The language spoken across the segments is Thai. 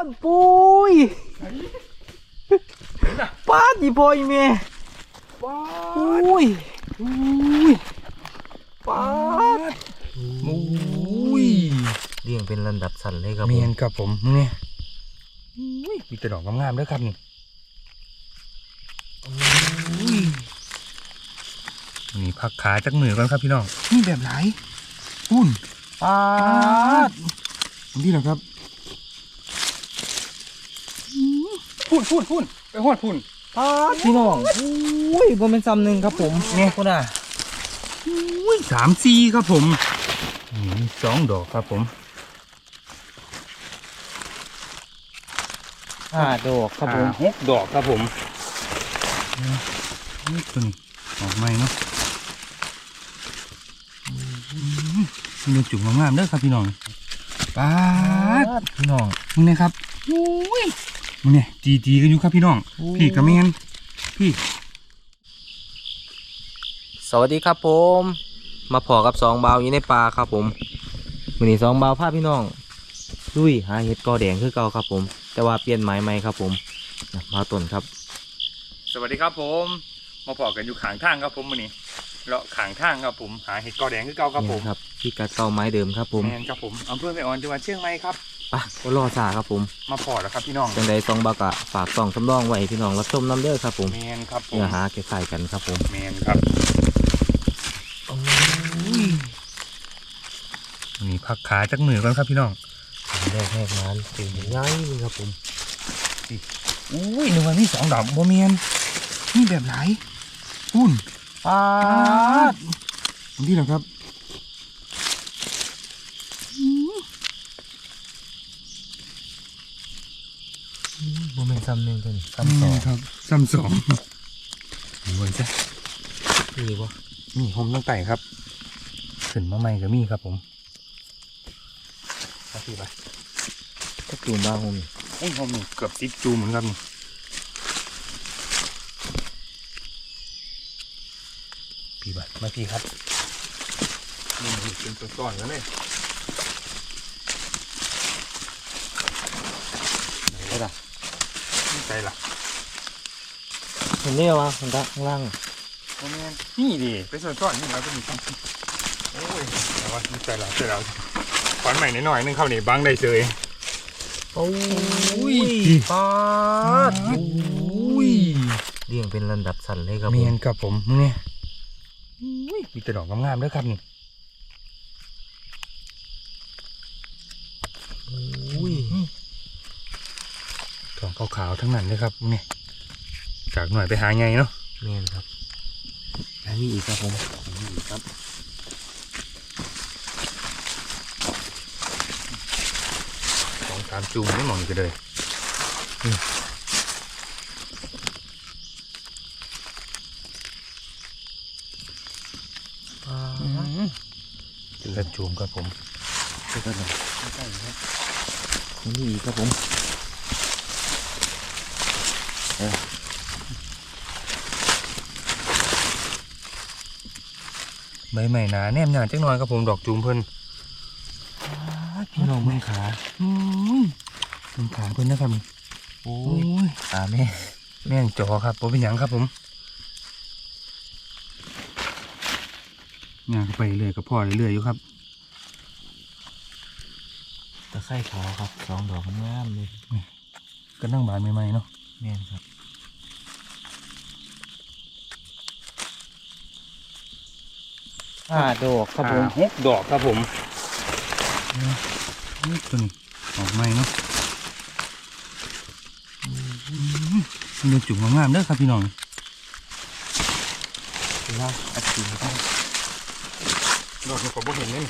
อนปุยป้าดอีพออีเมป้าอุ้ยอุ้ยป้าดอุ้ยเรียงเป็นลำดับสั้นเลยครับเมีผยนมครับผมนี่อุ้ยมีแต่ดอกงามๆด้วยครับนี่อุ้ยนี่พักขาจากมือก่อนครับพี่น้องนี่แบบไหนพุ่นป้าดนี่เหรอครับ พุ่นพุ่นพุ่นไปหอดพุ่นป้าดพี่น้องอุ้ยบนเป็นซ้ำหนึ่งครับผมเนี่ยคุณอะอุ้ยสามซีครับผมนี่สองดอกครับผมห้าดอกครับผมอ่าหกดอกครับผมนี่ตัวนี้ออกใหม่เนาะมันเป็นจุ่มงามๆเด้อครับพี่น้องป้าดป้าดพี่น้องมึงเนี่ยครับอุ้ย มึงเนี่ยจีจีกันอยู่ครับพี่น้อง พี่กระเมนพี่ สวัสดีครับผม มาพอกับสองเบาวอยู่ในป่าครับผมวันนี้สองเบาวพาพี่น้องลุยหาเห็ดกอแดงคือเก่าครับผม แต่ว่าเปลี่ยนไม้ใหม่ครับผมนะมาต้นครับ สวัสดีครับผม มาพอกันอยู่ขางทางครับผมวันนี้เลาะขางทางครับผมหาเห็ดกอแดงคือเก่าครับผมนี่ครับที่กัดเก่าไม้เดิมครับผมแมนครับผมอำเภอแม่ออนจังหวัดเชียงใหม่ครับ ไปะก็รอซาครับผมมาพอแล้วครับพี่น้องจังใดสองเบาวกะฝากส่องสำรองไว้ให้พี่น้องรับชมน้ำเด้อครับผมแมนครับผมเนื้อหาคล้ายๆกันครับผมแมนครับนี่พักขาจากมือก่อนครับพี่น้องแรกแรกงานเป็นง่ายเลยครับผมอุ้ยหนึ่งวันนี้สองดอกโมเมนนี่แบบไหนพุ่นป้าดนี่เหรอครับ โมเมนต์ ซ้ำหนึ่งกันซ้ำสองครับซ้ำสองดูไว้จ้ะนี่วะนี่ผมต้องไต่ครับขึ้นมาใหม่ก็มีครับผมมาพี่ไปก็จูมบ้างผมนี่โอ้ยผมนี่เกือบซิดจูเหมือนกันนี่พี่ไปมาพี่ครับนี่มันเป็นตัวก้อนแล้วเลยไหนล่ะนี่ใจ ล่ะเห็นได้วะมันด้านล่างโมเมนนี่ดิเป็นส่วนก้อนนี่แล้วก็มีโอ้ยแต่ว่านี่ใจเราใจเราขอนใหม่นิดหน่อยนึงเข้านี่บังได้เลยโอ้ยยป้าดอุ้ยเรียงเป็นลำดับสั้นเลยครับเมีผยมนกับผมมึงเนี่ยอุ้ยมีแต่ดอกงามๆด้วยครับนี่ อุ้ย ดอกขาวๆทั้งนั้นเลยครับมึงเนี่ยจากหน่อยไปหาไงเนาะเมียนครับแล้วมีอีกครับผมครับสองสามจูงไม่มองกันเลยป้าดจุดละจูงครับผมเจอกันหน่อยมีอีกครับผม ใบใหม่หนาแนมหนาจังหน่อยครับผมดอกจูงเพิ่นพี่น้องมือขาอุ้ยมันขาเพิ่นนะครับนี่โอ้โอ้ยยตาแม่แม่งจอครับผมเป็นหยังครับผมย่างเข้าไปเรื่อยกับพ่อเรื่อยๆอยู่ครับตะไคร่ขาวครับสองดอกงามเลยก็นั่งบานใหม่ๆเนาะ แม่นครับห้าดอกครับผมอ่าหกดอกครับผมนี่ตัวนี้ออกใหม่เนาะมันเป็นจุ่มงามๆเด้อครับพี่น้องเป็นว่าอัดสีครับดอกนี้ผมบ่เห็นเลย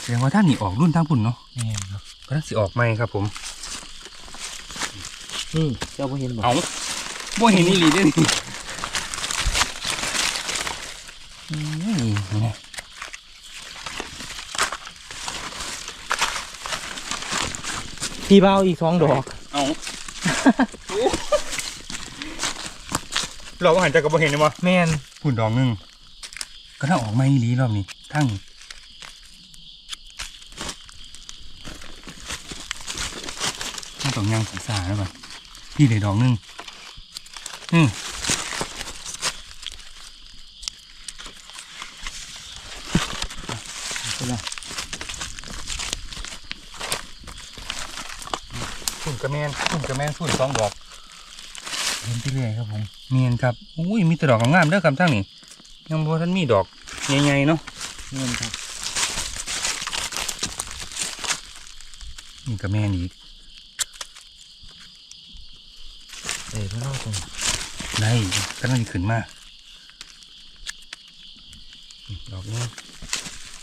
แสดงว่าท่านนี่ออกรุ่นทางปุ่นเนาะแม่นครับก็น่าสิออกใหม่ครับผม นี่เจ้าพ่เห็นบอกเอาบ่เห็นนี่ลีเด้อนี่อืมนี่นะพี่เบาอีกสองดอก เอาเราก็หันจากกับบ่เห็นเลยมั้แม่นปุ่นดอกหนึงก็ถ้าออกใหม่อีหลีรอบนี้ทั้งต้องย่างสีสาแล้วก่อน พี่ได้ดอกหนึงอืมฝุ่นกระแมนฝุ่นกระแมนฝุ่นสองดอกเห็นไปเรื่อยครับผมเมียนครับอุ้ยมีแต่ดอกงามๆเด้อครับทั้งนี้ยังบ่ทันมีดอกใหญ่ๆเนาะเงินครับนี่กระแมนอีก เอ้ยพี่น้องคนได้กำลังจะขึ้นมาดอกนี้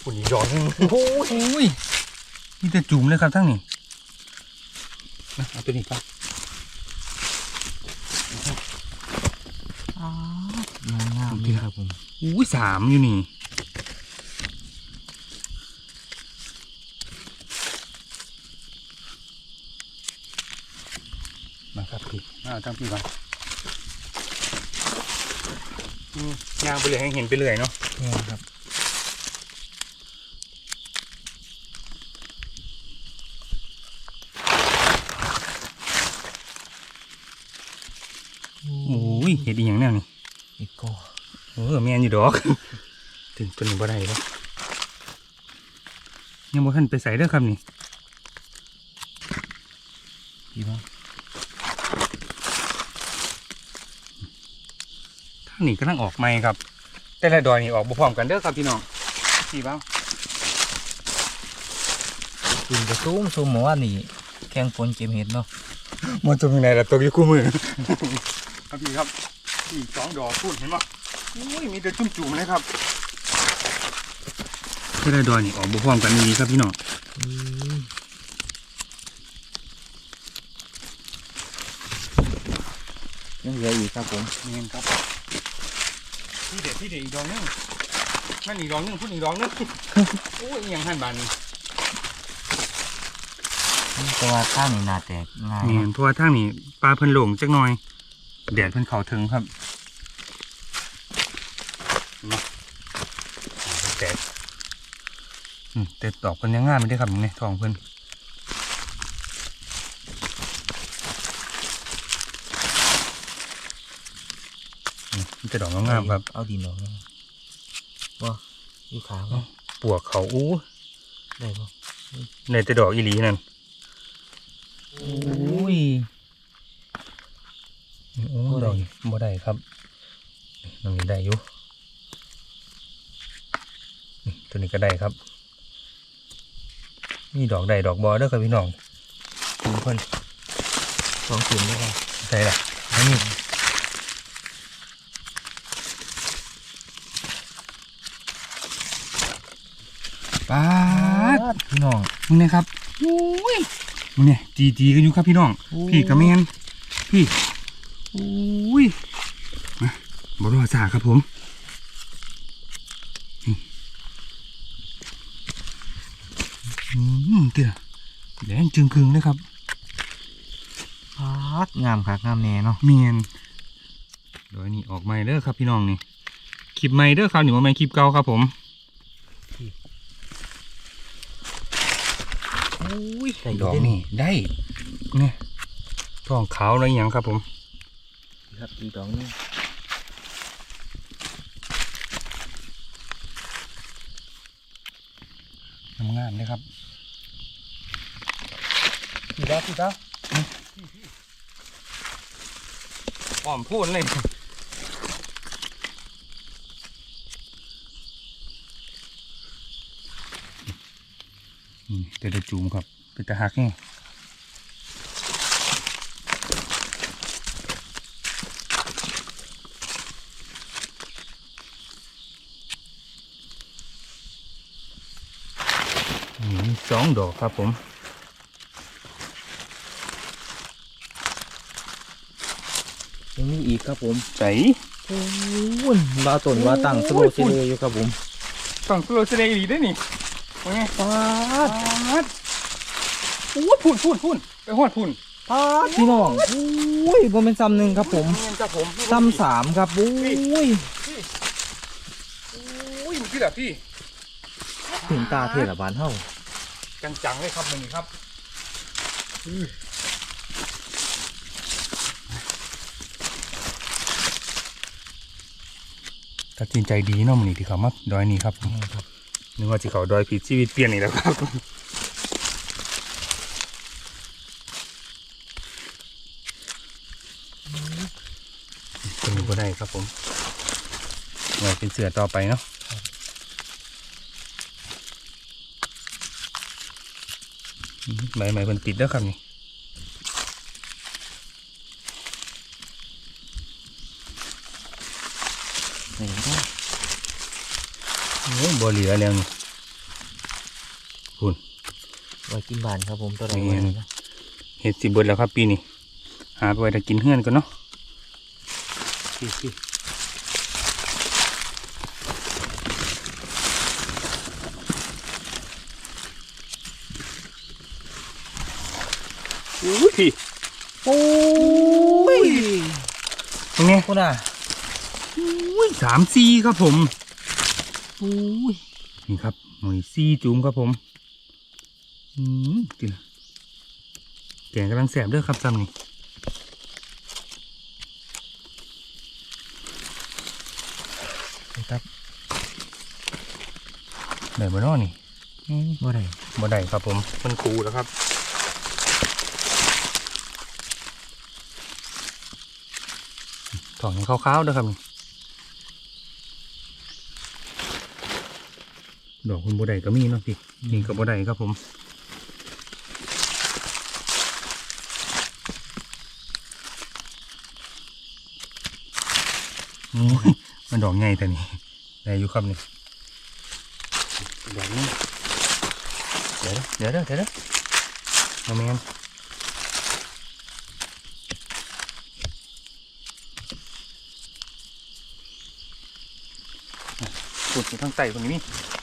ฝุ่นอีกดอกหนึงโอ้ยโอ้ยนี่จะจุ่มเลยครับทั้งนี้นะเอาตัวนี้ครับอ๋องามดีครับผมอุ้ยสามอยู่นี่มาครับ พี่มาเอาทั้งพี่มาอืมย่างไปเลยให้เห็นไปเลยเนาะเงินครับโอ้ยเห็ดอีหยังแน่นี่อีกก็เออแม่นอยู่ดอก ถึงตัวนี้บ่ได้แล้วยังบ่ทันไปใส่เด้อครับนี่พี่น้องทาง นี้กำลังออกใหม่ครับ แต่ละดอยนี่ออกบ่พร้อมกันเด้อครับพี่น้องพี่บ้างกินกระซุ้มซุ้มหมู่ว่านี่แข่งฝนเก็บเห็ดเนาะมันจะเป็นไงล่ะตัวอยู่คู่มือครับพี่ครับพี่สองดอกพูดเห็นบ่อุ้ยมีแต่จุ่มๆเลยครับแต่ละดอยนี่ออกบ่พร้อมกันนี่ครับพี่น้องยังเหลืออีกครับผมเงินครับ พี่เด็ดพี่เด็ดอีกดอกหนึงนั่นอีกดอกหนึงพูดอีกดอกหนึงโอ้ยอิหยังหันบานนี่แต่ว่าข้างนี่น่าแตกง่ายเงินเพราะว่าทางนี้ปลาเพิ่นหลงจักหน่อยแดดเพิ่นเข้าถึงครับมาแตกอืมแต่ดอกเพิ่นยังงามไม่ได้อครับนี่ทองเพิ่นอืมมีแต่ ดอกงามๆครับ เอาดินออกนะว่าอยู่ขาบ่ปวกเขาอู้ได้บ่ในแต่ดอกอีหลีนั่นโอ้ยโอ้ดอกนี่บ่ได้ครับดอกนี้ได้อยู่นี่ตัวนี้ก็ได้ครับนี่ดอกใดดอกบอเด้อครับพี่น้องคุณเพิ่นสองถุงได้ป่ะใช่ล่ะอัน ป้าดพี่น้องมึงเนี่ยครับอุ้ยมึงเนี่ยจีจีกันอยู่ครับพี่น้องโอ้พี่กระเมนพี่อุ้ยมาบรอสาครับผมนี่อืมเตี้ยแดงจึงคืงเลยครับพาดงามคักงามแน่เนาะเมียนโดยนี่ออกใหม่เด้อครับพี่น้องนี่คลิปใหม่เด้อครับนี่ว่าไม่คลิปเก่าครับผม โอ้ ยได้ดอกนี่ได้เนี่ยทองขาวอะไรอหย่างครับผมครับอีกดอกนึงงามๆเลยครับพี่ดาวพี่ดาวอ่อมพูดเลย เดี๋ยวจะจูมครับเป็นตะหักนี่นี่สองดอกครับผมยังมีอีกครับผมใสโอ้ยว่าต้นว่าตั้งสโลว์ซิเลยอยู่ครับผมฝั่งโปรเซเดอีได้นี่ โอ้ยปาดโอ้ยพุ่นพุ่นพุ่นไปหอดพุ่นปาดพี่น้องอุ้ยบ่เป็นซ้ำหนึ่งครับผมซ้ำสามครับอุ้ยอุ้ยมันคือแบบพี่ถึงตาเทศบานเฮ้าจังๆเลยครับมันนี่ครับตัดสินใจดีเนาะมันนี่ที่เขามาดอยนี่ครับ นึกว่าที่เขาดอยผิดชีวิตเปลี่ยนอีกแล้วครับเป็นบ่ได้ครับผมไว้เป็นเสือต่อไปเนาะอืมใบใหม่เป็นติดแล้วครับนี่ไหนก็โอ้ บ่เหลือแล้วนี่คุณไว้กินบานครับผมตัวไหนแม่นเห็ดสิเบิดแล้วครับปีนี้หาไปไว้ถ้ากินเฮือนก่อนเนาะพี่พี่อุ้ยโอ้ยตรงนี้คุณอะอุ้ยสามซีครับผมโอ้ยนี่ครับหน่วยซีจุ้มครับผมอืมกินแกงกำลังแสบเด้อครับซ้ำนี่ครับได้บ่เนาะนี่อืมบ่ได้บ่ได้ครับผม มันคูแล้วครับถอนขาวๆเด้อครับนี่ ดอกคุณบ่ได้ก็มีเนาะพี่นี่ก็บ่ได้ครับผมโอ้ยมันดอกใหญ่แต่นี่ได้อยู่ครับนี่ดอกนี้เดี๋ยวเดี๋ยวเดี๋ยวเดี๋ยวเดี๋ยวเอาแมนขุดอยู่ทางใต้ตรงนี้อีก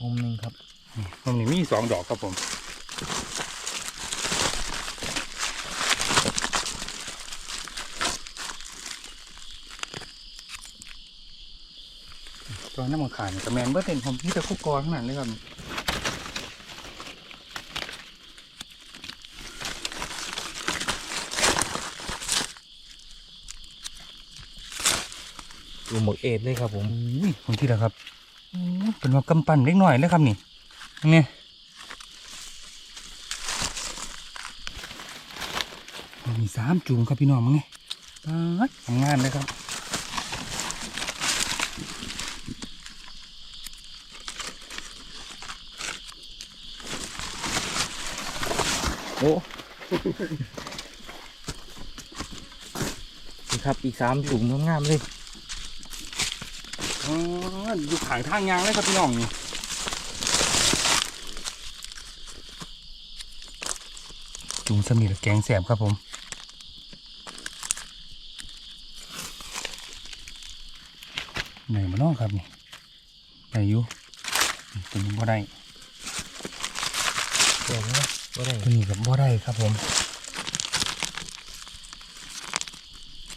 มุมหนึ่งครับมีตรงนี้มีสองดอกครับผมตอนน้ำมันขาดกับแมนเบิร์เต็นผมที่จะคุกกอข้างนั้นเลยครับดูหมกเอ็ดเลยครับผมอุ้ยคนที่ละครับอู้ เป็นว่ากำปั้นเล็กหน่อยเลยครับนี่นี่มีสามจุ่มครับพี่น้องมั้งไงทำงานเลยครับโอ้นี่ครับอีกสามจุ่มงามๆเลย อ๋ออยู่ขางทางยางเลยครับพี่น้องนี่จุ่มสมีแกงแสบครับผมไหนมาน้องครับนี่ไหนอยู่ตัวนี้บ่ได้เดี๋ยวนะบ่ได้ตัวนี้กับบ่ได้ครับผม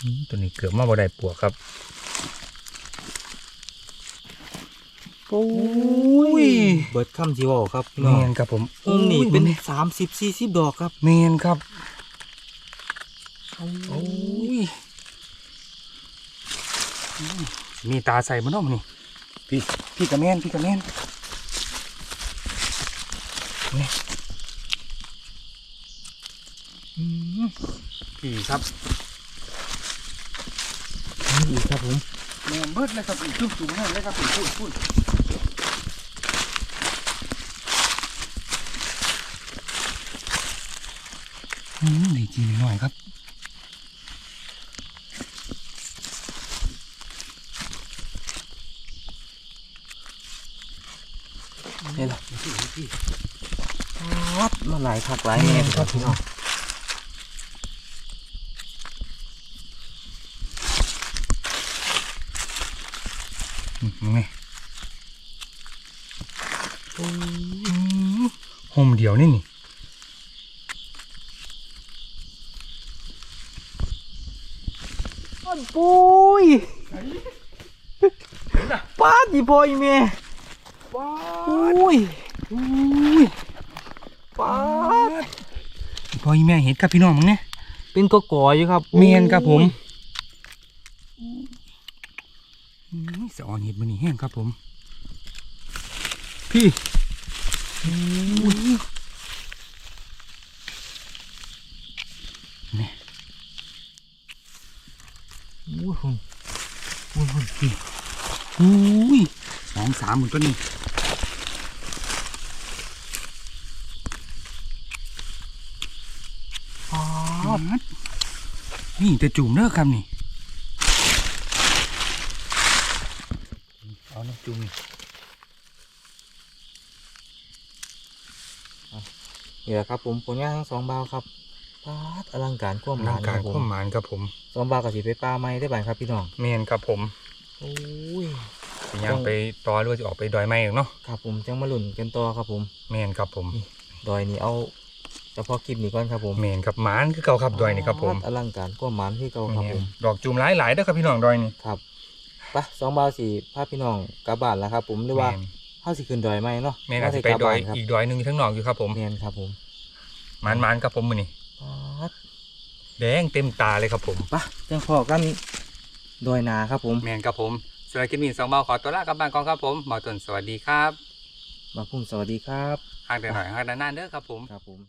อืมตัวนี้เกือบมาบ่ได้ปวกครับ โอ้ยเบิดคำจีวอครับเมน้องนครับผมอุ้มนี่เป็นโอ้ยสามสิบสี่สิบดอกครับเมนครับโอ้โอ้ยอืมมีตาใส่มาน้องนี่พี่พี่กับแมนพี่กับแมนนี่อืมพี่ครับนี่อีกครับผมแมนเบิดเลยครับจุ๊บจุ๊บนั่นเลยครับพี่พูดพูดอื มดีจริงหน่อยครับนี่แหละวัดมาหลายคักหลายแน่เลยครับพี่น้องอืมนี่โอ้ยโฮมเดียวนี่นี่ อัน ปุ้ยป้าดอีพออีเมย์ว้าอุ้ยอุ้ยป้าดพ่ออีแม่เห็ดครับพี่น้องมึงเนี่ยเป็นก็ก่ออยู่ครับเมียนครับผมโดมันนี่แห้งครับผม พี่อุ้ยนี่อุ้ยคุณอุ้ยคุณพี่อุ้ยสองสาม หมื่นตัวนี้อ๋อนี่แต่จุ่มเลิกครับนี่ เอาน้ำจุ่มนี่นี่แหละครับผมผลงานทั้งสองบาวครับปาดอลังการความหานร่ามงคการัรบผข้อมมหมานครับผม สองบาวกับสีไปปลาไม้ได้บ้างครับพี่น้อง เมนครับผม โอ้ย สิยังไปต่อหรือว่าจะออกไปดอยไม้อีกเนาะครับผมจังมาหลุ่นกันต่อครับผมเมนครับผม ดอยนี่เอาเฉพาะคลิปนี้ก่อนครับผมเมนครับหมานคือเก่าครับดอยนี่ครับผมปาดอลังการความหมานที่เก่าครับแม่ผนมดอกจุ่มหลายหลายๆเด้อครับพี่น้องดอยนี่ครับไปสองบาวสี่พาพี่น้องกลับบ้านแล้วครับ ผมหรือว่าแม่นเข้าสิขึ้นดอยไหมเนาะเมนอาจจะไปดอยครับอีกดอยหนึ่งอยู่ทั้งนอกอยู่ครับผมเมนครับผมหมานหมานครับผมมือนี่ปาดแดงเต็มตาเลยครับผมไปจังพอกันดอยนาครับผมเมนครับผมสำหรับคลิปนี้สองเบาขอตัวลากลับบ้านก่อนครับผมหมอต้นสวัสดีครับ มาพุ่งสวัสดีครับห่างแต่หน่อยห่างแต่นานเด้อครับผม ครับผม